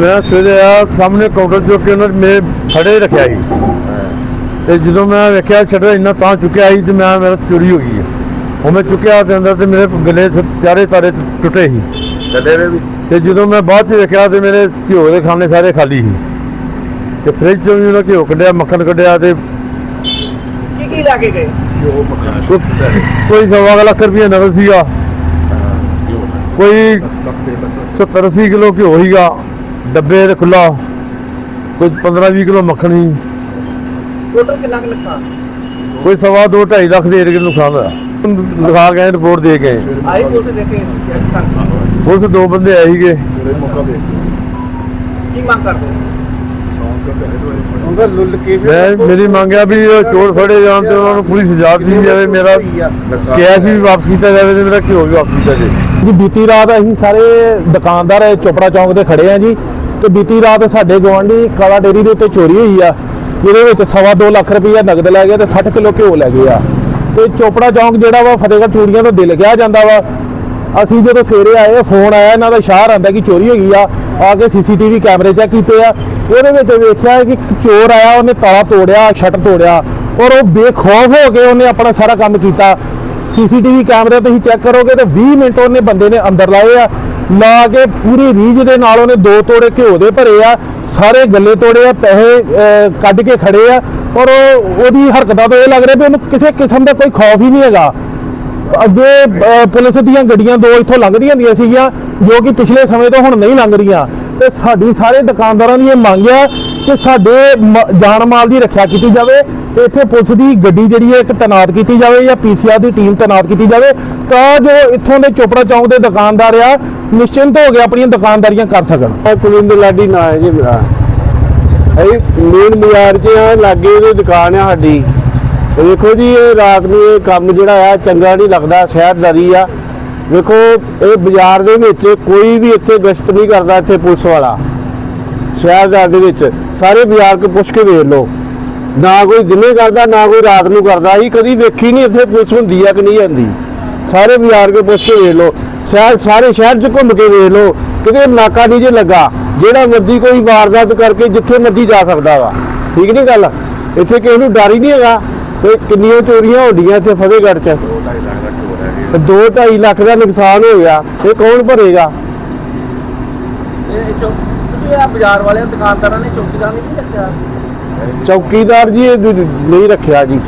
ਮੈਂ ਸਵੇਰੇ ਆ ਸਾਹਮਣੇ ਕਾਊਂਟਰ ਜੋ ਕਿ ਉਹਨਾਂ ਨੇ ਮੇਰੇ ਫੜੇ ਰੱਖਿਆ ਸੀ। ਤੇ ਜਦੋਂ ਮੈਂ ਵੇਖਿਆ ਛੱਡਰ ਇੰਨਾ ਤਾਂ ਚੁੱਕਿਆ ਸੀ ਤੇ ਮੈਂ ਮੇਰਾ ਚੋਰੀ ਹੋ ਗਈ ਹੈ। ਉਹ ਮੈਂ ਚੁੱਕਿਆ ਤੇ ਅੰਦਰ ਤੇ ਮੇਰੇ ਗਲੇ ਚਾਰੇ ਤਾਰੇ ਟੁੱਟੇ ਸੀ। ਗੱਲੇ ਦੇ ਵੀ? ਤੇ ਜਦੋਂ ਮੈਂ ਬਾਅਦ ਚ ਵੇਖਿਆ ਤੇ ਮੇਰੇ ਘਿਓ ਦੇ ਖਾਨੇ ਸਾਰੇ ਖਾਲੀ ਸੀ। ਤੇ ਫ੍ਰਿਜ ਚੋਂ ਵੀ ਉਹਨਾਂ ਘਿਓ ਕੱਢਿਆ ਮੱਖਣ ਕੱਢਿਆ ਤੇ ਕੀ ਕੀ ਲਾ ਕੇ ਗਏ? ਮੱਖਣ ਕੋਈ- ਸਵਾ ਲੱਖ ਰੁਪਏ ਨਗਦ ਸੀਗਾ। ਕੋਈ 70 80 ਕਿਲੋ ਘਿਓ ਸੀਗਾ। ਡੱਬੇ ਤੇ ਖੁੱਲਾ ਕੋਈ 15 20 ਕਿਲੋ ਮੱਖਣ ਸੀ ਟੋਟਲ ਕਿੰਨਾ ਕੁ ਨੁਕਸਾਨ? ਕੋਈ ਸਵਾ ਦੋ 2.5 ਲੱਖ ਦੇ ਏਰੀਏ ਨੁਕਸਾਨ ਹੋਇਆ। ਲਿਖਾ ਗਏ ਰਿਪੋਰਟ ਦੇ ਗਏ ਆਈ ਪੁਲਿਸ ਦੇਖੇ ਚੈੱਕ ਕਰ ਪੁਲਿਸ ਦੋ ਬੰਦੇ ਆਏ ਸੀਗੇ। ਕੀ ਮੰਗ ਕਰਦੇ ਹੋ? ਉਹਦਾ ਲੁੱਲ ਕੇ ਮੈਂ ਮੇਰੀ ਮੰਗ ਆ ਵੀ ਉਹ ਚੋਰ ਫੜੇ ਜਾਣ ਤੇ ਉਹਨਾਂ ਨੂੰ ਪੂਰੀ ਸਜ਼ਾ ਦਿੱਤੀ ਜਾਵੇ ਮੇਰਾ ਕੈਸ਼ ਵੀ ਵਾਪਸ ਕੀਤਾ ਜਾਵੇ ਤੇ ਮੇਰਾ ਘਿਓ ਵੀ ਵਾਪਸ ਕੀਤਾ ਜਾਵੇ। ਜੀ ਬੀਤੀ ਰਾਤ ਅਸੀਂ ਸਾਰੇ ਦੁਕਾਨਦਾਰ ਚੋਪੜਾ ਚੌਂਕ ਤੇ ਖੜੇ ਆ ਜੀ। ਤੇ ਬੀਤੀ ਰਾਤ ਸਾਡੇ ਗਵਾਂਢੀ ਕਾਲਾ ਡੇਰੀ ਦੇ ਉੱਤੇ ਚੋਰੀ ਹੋਈ ਆ, ਜਿਹਦੇ ਵਿੱਚ ਸਵਾ ਦੋ ਲੱਖ ਰੁਪਈਆ ਨਗਦ ਲੈ ਗਿਆ ਤੇ 60 ਕਿਲੋ ਘਿਓ ਲੈ ਗਏ ਆ। ਤੇ ਚੋਪੜਾ ਚੌਂਕ ਜਿਹੜਾ ਵਾ, ਫਤਿਹਗੜ੍ਹ ਚੂੜੀਆਂ ਤੋਂ ਦਿਲ ਗਿਆ ਜਾਂਦਾ ਵਾ। ਅਸੀਂ ਜਦੋਂ ਸਵੇਰੇ ਆਏ, ਫੋਨ ਆਇਆ, ਇਹਨਾਂ ਦਾ ਸ਼ਾਹਰ ਆਂਦਾ ਕਿ ਚੋਰੀ ਹੋ ਗਈ ਆ। ਆ ਕੇ ਸੀਸੀਟੀਵੀ ਕੈਮਰੇ ਚੈੱਕ ਕੀਤੇ ਆ। ਉਹਦੇ ਵਿੱਚ ਵੇਖਿਆ ਕਿ ਚੋਰ ਆਇਆ, ਉਹਨੇ ਤਾਲਾ ਤੋੜਿਆ, ਸ਼ਟਰ ਤੋੜਿਆ ਔਰ ਉਹ ਬੇਖੌਫ ਹੋ ਕੇ ਉਹਨੇ ਆਪਣਾ ਸਾਰਾ ਕੰਮ ਕੀਤਾ। ਸੀਸੀਟੀਵੀ ਕੈਮਰੇ ਤੁਸੀਂ ਚੈੱਕ ਕਰੋਗੇ ਤਾਂ 20 ਮਿੰਟ ਉਹਨੇ ਬੰਦੇ ਨੇ ਅੰਦਰ ਲਾਏ ਆ। ਲਾ ਕੇ ਪੂਰੀ ਰੀਝ ਦੇ ਨਾਲ ਉਹਨੇ ਦੋ ਤੋੜੇ ਘਿਓ ਦੇ ਭਰੇ ਆ, ਸਾਰੇ ਗੱਲੇ ਤੋੜੇ ਆ, ਪੈਸੇ ਕੱਢ ਕੇ ਖੜੇ ਆ ਔਰ ਉਹ- ਉਹਦੀ ਹਰਕਤਾਂ ਤੋਂ ਇਹ ਲੱਗ ਰਿਹਾ ਵੀ ਉਹਨੂੰ ਕਿਸੇ ਕਿਸਮ ਦਾ ਕੋਈ ਖੌਫ ਹੀ ਨਹੀਂ ਹੈਗਾ। ਅੱਗੇ ਪੁਲਿਸ ਦੀਆਂ ਗੱਡੀਆਂ ਦੋ ਇੱਥੋਂ ਲੰਘਦੀਆਂ ਹੁੰਦੀਆਂ ਸੀਗੀਆਂ, ਜੋ ਕਿ ਪਿਛਲੇ ਸਮੇਂ ਤੋਂ ਹੁਣ ਨਹੀਂ ਲੰਘ ਰਹੀਆਂ। ਤੇ ਸਾਡੀ ਸਾਰੇ ਦੁਕਾਨਦਾਰਾਂ ਦੀ ਇਹ ਮੰਗ ਆ ਕਿ ਸਾਡੇ ਜਾਨ ਮਾਲ ਦੀ ਰੱਖਿਆ ਕੀਤੀ ਜਾਵੇ, ਤੇ ਇੱਥੇ ਪੁਲਿਸ ਦੀ ਗੱਡੀ ਜਿਹੜੀ ਹੈ ਇੱਕ ਤੈਨਾਤ ਕੀਤੀ ਜਾਵੇ ਜਾਂ ਪੀਸੀਆਰ ਦੀ ਟੀਮ ਤੈਨਾਤ ਕੀਤੀ ਜਾਵੇ, ਤਾਂ ਜੋ ਇੱਥੋਂ ਦੇ ਚੋਪੜਾ ਚੌਂਕ ਦੇ ਦੁਕਾਨਦਾਰ ਆ, ਨਿਸ਼ਚਿੰਤ ਹੋ ਕੇ ਆਪਣੀਆਂ ਦੁਕਾਨਦਾਰੀਆਂ ਕਰ ਸਕਣ। ਕੁਲਿੰਦ ਲਾਡੀ ਨਾਂ ਹੈ ਜੀ ਮੇਰਾ। ਅਸੀਂ ਮੇਨ ਬਾਜ਼ਾਰ 'ਚ ਆ, ਲਾਗੇ ਇਹਦੀ ਦੁਕਾਨ ਆ ਸਾਡੀ। ਦੇਖੋ ਜੀ, ਇਹ ਰਾਤ ਨੂੰ ਇਹ ਕੰਮ ਜਿਹੜਾ ਆ, ਚੰਗਾ ਨਹੀਂ ਲੱਗਦਾ ਸ਼ਹਿਰਦਾਰੀ ਆ। ਦੇਖੋ, ਇਹ ਬਾਜ਼ਾਰ ਦੇ ਵਿੱਚ ਕੋਈ ਵੀ ਇੱਥੇ ਗਸ਼ਤ ਨਹੀਂ ਕਰਦਾ ਇੱਥੇ ਪੁਲਿਸ ਵਾਲਾ। ਸ਼ਹਿਰਦਾਰ ਦੇ ਵਿੱਚ ਸਾਰੇ ਬਾਜ਼ਾਰ ਕੋ ਪੁੱਛ ਕੇ ਵੇਖ ਲਓ। ਨਾ ਕੋਈ ਦਿਨੇ ਕਰਦਾ, ਨਾ ਕੋਈ ਰਾਤ ਨੂੰ ਕਰਦਾ। ਅਸੀਂ ਕਦੀ ਵੇਖੀ ਨਹੀਂ ਇੱਥੇ ਪੁਲਿਸ ਹੁੰਦੀ ਆ ਕਿ ਨਹੀਂ ਹੁੰਦੀ ਸਾਰੇ ਬਾਜ਼ਾਰ ਕੇ ਪੁੱਛ ਕੇ ਵੇਖ ਲਓ। ਸ਼ਹਿਰ, ਸਾਰੇ ਸ਼ਹਿਰ 'ਚ ਘੁੰਮ ਕੇ ਵੇਖ ਲਓ। ਕਿਤੇ ਨਾਕਾ ਨਹੀਂ ਜੇ ਲੱਗਾ, ਜਿਹੜਾ ਮਰਜ਼ੀ ਕੋਈ ਵਾਰਦਾਤ ਕਰਕੇ ਜਿੱਥੇ ਮਰਜ਼ੀ ਜਾ ਸਕਦਾ ਵਾ। ਠੀਕ ਨਹੀਂ ਗੱਲ? ਇੱਥੇ ਕਿਸੇ ਨੂੰ ਡਰ ਹੀ ਨਹੀਂ ਹੈਗਾ ਤੇ ਕਿੰਨੀਆਂ ਚੋਰੀਆਂ ਹੁੰਦੀਆਂ ਇੱਥੇ ਫਤਿਹਗੜ੍ਹ 'ਚ। ਤੇ 2.5 ਲੱਖ ਦਾ ਨੁਕਸਾਨ ਹੋ ਗਿਆ ਇਹ ਕੌਣ ਭਰੇਗਾ? ਇਹ ਚੌਕ ਤੁਸੀਂ ਆ ਬਾਜ਼ਾਰ ਵਾਲਿਆਂ ਦੁਕਾਨਦਾਰਾਂ ਨੇ ਚੌਕੀਦਾਰ ਨਹੀਂ ਸੀ ਰੱਖਿਆ? ਚੌਕੀਦਾਰ ਜੀ ਇਹ ਨਹੀਂ ਰੱਖਿਆ ਜੀ।